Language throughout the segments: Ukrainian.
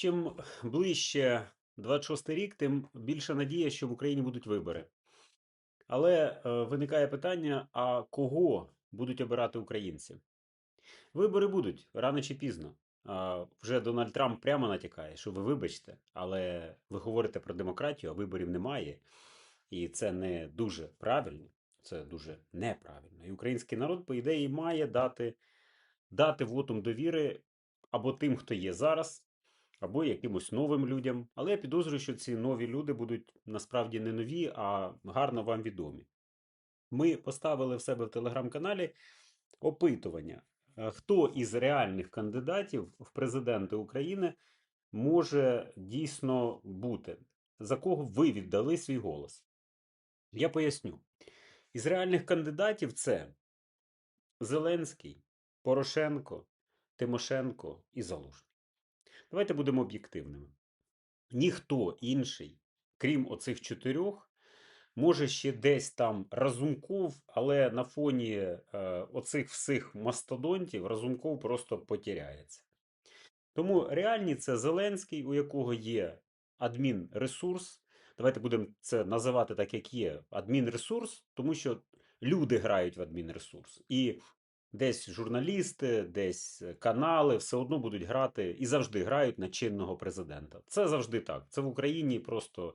Чим ближче 26 рік, тим більша надія, що в Україні будуть вибори. Але е, виникає питання: а кого будуть обирати українці? Вибори будуть рано чи пізно. Вже Дональд Трамп прямо натякає, що ви вибачте, але ви говорите про демократію, а виборів немає. І це не дуже правильно, це дуже неправильно. І український народ, по ідеї, має дати, дати вотум довіри або тим, хто є зараз, або якимось новим людям. Але я підозрюю, що ці нові люди будуть насправді не нові, а гарно вам відомі. Ми поставили в себе в телеграм-каналі опитування, е, хто із реальних кандидатів в президенти України може дійсно бути, за кого ви віддали свій голос. Я поясню. Із реальних кандидатів це Зеленський, Порошенко, Тимошенко і Залужний. Давайте будемо об'єктивними. Ніхто інший, крім оцих чотирьох, може ще десь там Разумков, але на фоні е, оцих всіх мастодонтів Разумков просто потеряється. Тому реальні це Зеленський, у якого є адмінресурс. Давайте будемо це називати так, як є. Адмінресурс, тому що люди грають в адмінресурс. І десь журналісти, десь канали все одно будуть грати і завжди грають на чинного президента. Це завжди так. Це в Україні просто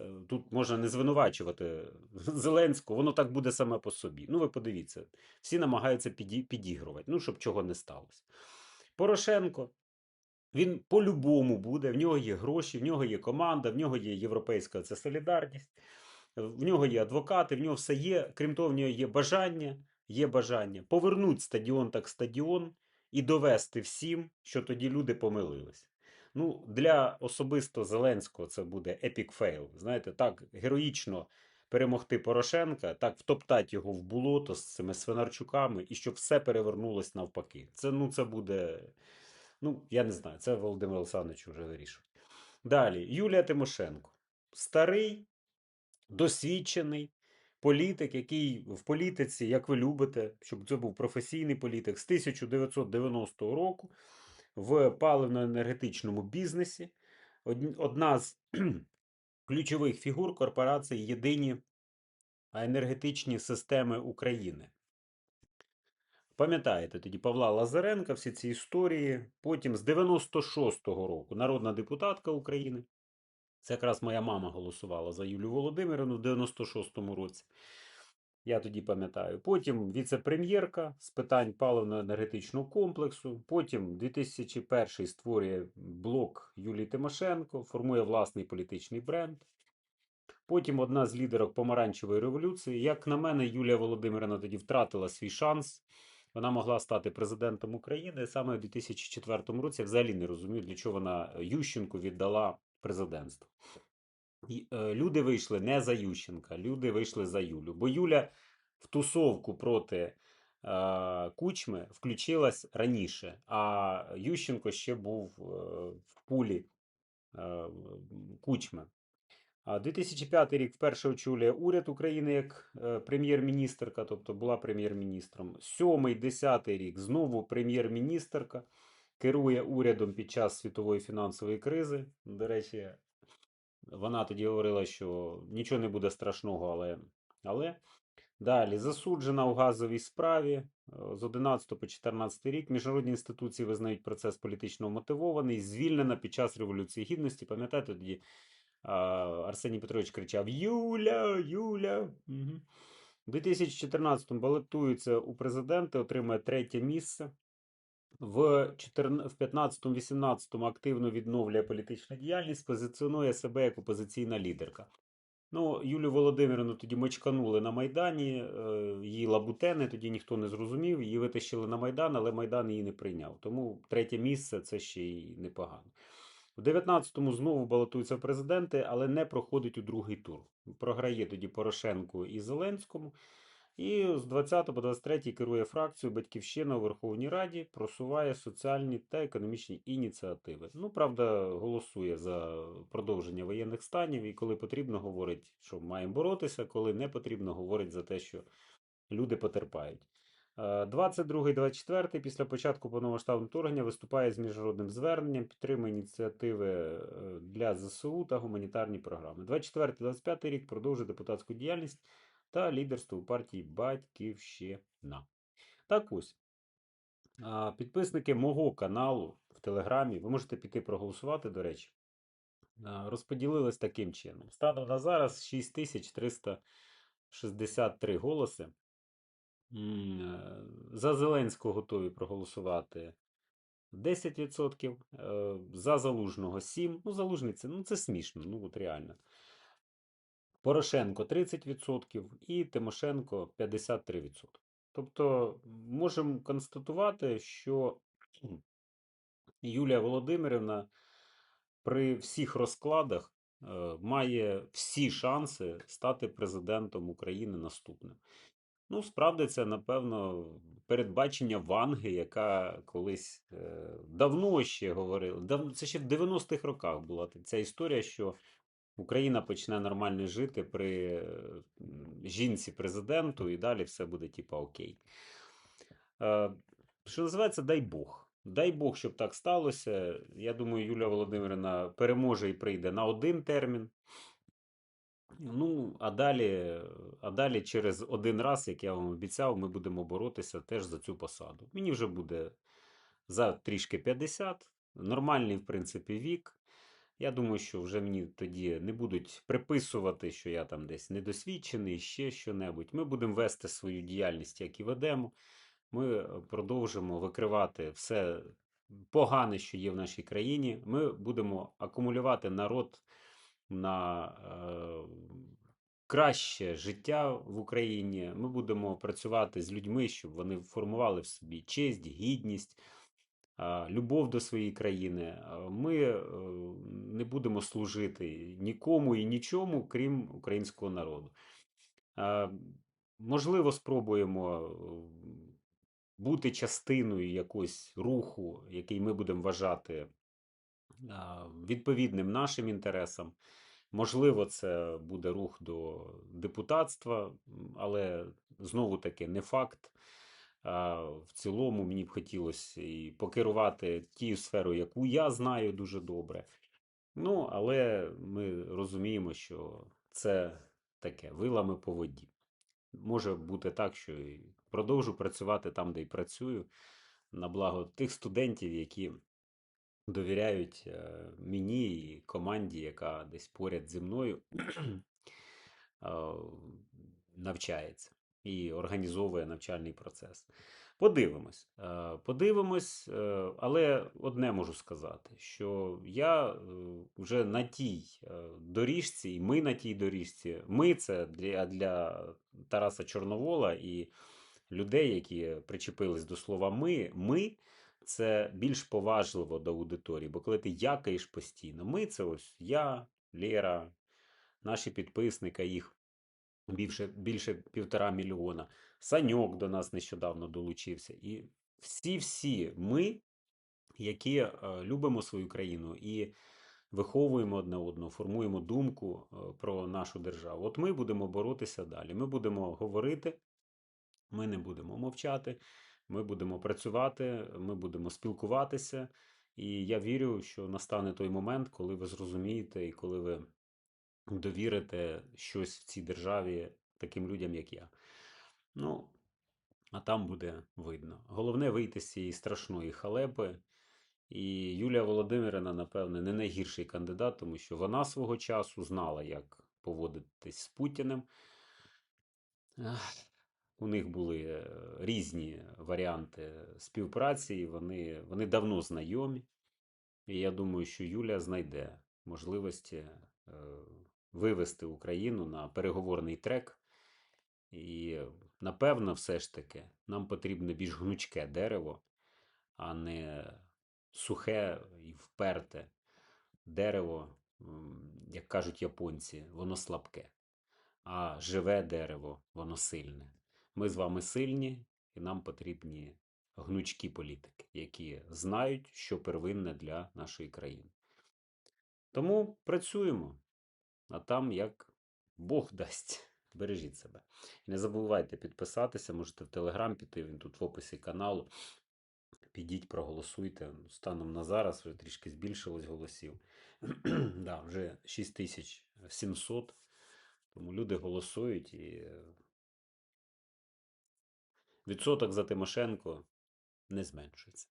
е, тут можна не звинувачувати Зеленського, воно так буде саме по собі. Ну, ви подивіться, всі намагаються піді- підігрувати, ну, щоб чого не сталося. Порошенко. Він по-любому буде, в нього є гроші, в нього є команда, в нього є європейська це солідарність, в нього є адвокати, в нього все є. Крім того, в нього є бажання, є бажання повернути стадіон так стадіон і довести всім, що тоді люди помилились. Ну, для особисто Зеленського це буде епік фейл. Знаєте, так героїчно перемогти Порошенка, так втоптати його в болото з цими свинарчуками, і щоб все перевернулось навпаки. Це ну це буде. Ну, я не знаю, це Володимир Олександрович вже вирішує. Далі, Юлія Тимошенко. Старий, досвідчений політик, який в політиці, як ви любите, щоб це був професійний політик з 1990 року в паливно-енергетичному бізнесі. Одна з ключових фігур корпорації Єдині енергетичні системи України. Пам'ятаєте тоді Павла Лазаренка, всі ці історії. Потім з 96-го року народна депутатка України. Це якраз моя мама голосувала за Юлію Володимирівну в 96-му році. Я тоді пам'ятаю. Потім віце-прем'єрка з питань паливно-енергетичного комплексу. Потім 2001 створює блок Юлії Тимошенко, формує власний політичний бренд. Потім одна з лідерок помаранчевої революції. Як на мене, Юлія Володимирівна тоді втратила свій шанс. Вона могла стати президентом України саме у 2004 році. Я взагалі не розумію, для чого вона Ющенку віддала президентство. І, е, люди вийшли не за Ющенка, люди вийшли за Юлю. Бо Юля в тусовку проти е, Кучми включилась раніше, а Ющенко ще був е, в пулі е, Кучми. А 2005 рік вперше очолює уряд України як е, прем'єр-міністерка, тобто була прем'єр-міністром. Сьомий, десятий рік знову прем'єр-міністерка, керує урядом під час світової фінансової кризи. До речі, вона тоді говорила, що нічого не буде страшного, але. але. Далі засуджена у газовій справі е, з 11 по 14 рік. Міжнародні інституції визнають процес політично мотивований, звільнена під час Революції Гідності. Пам'ятаєте, тоді Арсеній Петрович кричав: Юля, Юля. Угу. У 2014-му балотується у президенти, отримує третє місце. В 15-18 активно відновлює політичну діяльність, позиціонує себе як опозиційна лідерка. Ну, Юлію Володимирівну тоді мочканули на Майдані, е, її лабутени, тоді ніхто не зрозумів, її витащили на Майдан, але Майдан її не прийняв. Тому третє місце це ще й непогано. В 19-му знову балотується в президенти, але не проходить у другий тур. Програє тоді Порошенку і Зеленському. І з 20 по 23 керує фракцією Батьківщина у Верховній Раді, просуває соціальні та економічні ініціативи. Ну, правда, голосує за продовження воєнних станів, і коли потрібно, говорить, що маємо боротися, коли не потрібно, говорить за те, що люди потерпають. Е, 22-24 після початку повномасштабного вторгнення виступає з міжнародним зверненням, підтримує ініціативи е, для ЗСУ та гуманітарні програми. 24-25 рік продовжує депутатську діяльність та лідерство у партії Батьківщина. Так ось. Підписники мого каналу в Телеграмі, ви можете піти проголосувати, до речі, розподілились таким чином. Станом на зараз 6363 голоси. Е, За Зеленського готові проголосувати 10%, е, за Залужного 7%. Ну, Залужний це, ну, це смішно, ну от реально. Порошенко 30% і Тимошенко 53%. Тобто можемо констатувати, що Юлія Володимирівна при всіх розкладах е, має всі шанси стати президентом України наступним. Ну, справдиться, напевно, передбачення Ванги, яка колись е, давно ще говорила. Це ще в 90-х роках була ця історія, що Україна почне нормально жити при жінці президенту, і далі все буде типа окей. Е, Що називається, дай Бог. Дай Бог, щоб так сталося. Я думаю, Юлія Володимирівна переможе і прийде на один термін. Ну, а далі, а далі через один раз, як я вам обіцяв, ми будемо боротися теж за цю посаду. Мені вже буде за трішки 50, нормальний, в принципі, вік. Я думаю, що вже мені тоді не будуть приписувати, що я там десь недосвідчений, ще що-небудь. Ми будемо вести свою діяльність, як і ведемо. Ми е, продовжимо викривати все погане, що є в нашій країні. Ми будемо акумулювати народ на е, краще життя в Україні. Ми будемо працювати з людьми, щоб вони формували в собі честь, гідність, любов до своєї країни. Ми е, не будемо служити нікому і нічому, крім українського народу. Можливо, спробуємо е, бути частиною якогось руху, який ми будемо вважати відповідним нашим інтересам. Можливо, це буде рух до депутатства, але знову таки не факт. В цілому мені б хотілося і покерувати тією сферою, яку я знаю дуже добре. Ну, але ми розуміємо, що це таке вилами по воді. Може бути так, що і продовжу працювати там, де й працюю, на благо тих студентів, які довіряють е, мені і команді, яка десь поряд зі мною навчається і організовує навчальний процес. Подивимось. Е, Подивимось, е, але одне можу сказати, що я е, вже на тій доріжці, і ми на тій доріжці. Ми це для, для Тараса Чорновола і людей, які причепились до слова ми. Ми це більш поважливо до аудиторії, бо коли ти якаєш постійно, ми це ось я, Лера, наші підписники, їх більше, більше півтора мільйона. Саньок до нас нещодавно долучився. І всі-всі ми, які е, любимо свою країну і виховуємо одне одного, формуємо думку е, про нашу державу. От ми будемо боротися далі. Ми будемо говорити, ми не будемо мовчати, ми будемо працювати, ми будемо спілкуватися. І я вірю, що настане той момент, коли ви зрозумієте і коли ви довірите щось в цій державі таким людям, як я. Ну, а там буде видно. Головне вийти з цієї страшної халепи. І Юлія Володимирівна, напевне, не найгірший кандидат, тому що вона свого часу знала, як поводитись з Путіним. У них були е, різні варіанти співпраці, і вони, вони давно знайомі. І я думаю, що Юля знайде можливості е, вивести Україну на переговорний трек. І напевно, все ж таки, нам потрібно більш гнучке дерево, а не сухе і вперте дерево, як кажуть японці, воно слабке. А живе дерево, воно сильне. Ми з вами сильні, і нам потрібні гнучкі політики, які знають, що первинне для нашої країни. Тому працюємо, а там як Бог дасть. Бережіть себе. І не забувайте підписатися, можете в Телеграм піти, він тут в описі каналу. Підіть, проголосуйте. Ну, Станом на зараз вже трішки збільшилось голосів. да, вже 6700. Тому люди голосують і е, відсоток за Тимошенко не зменшується.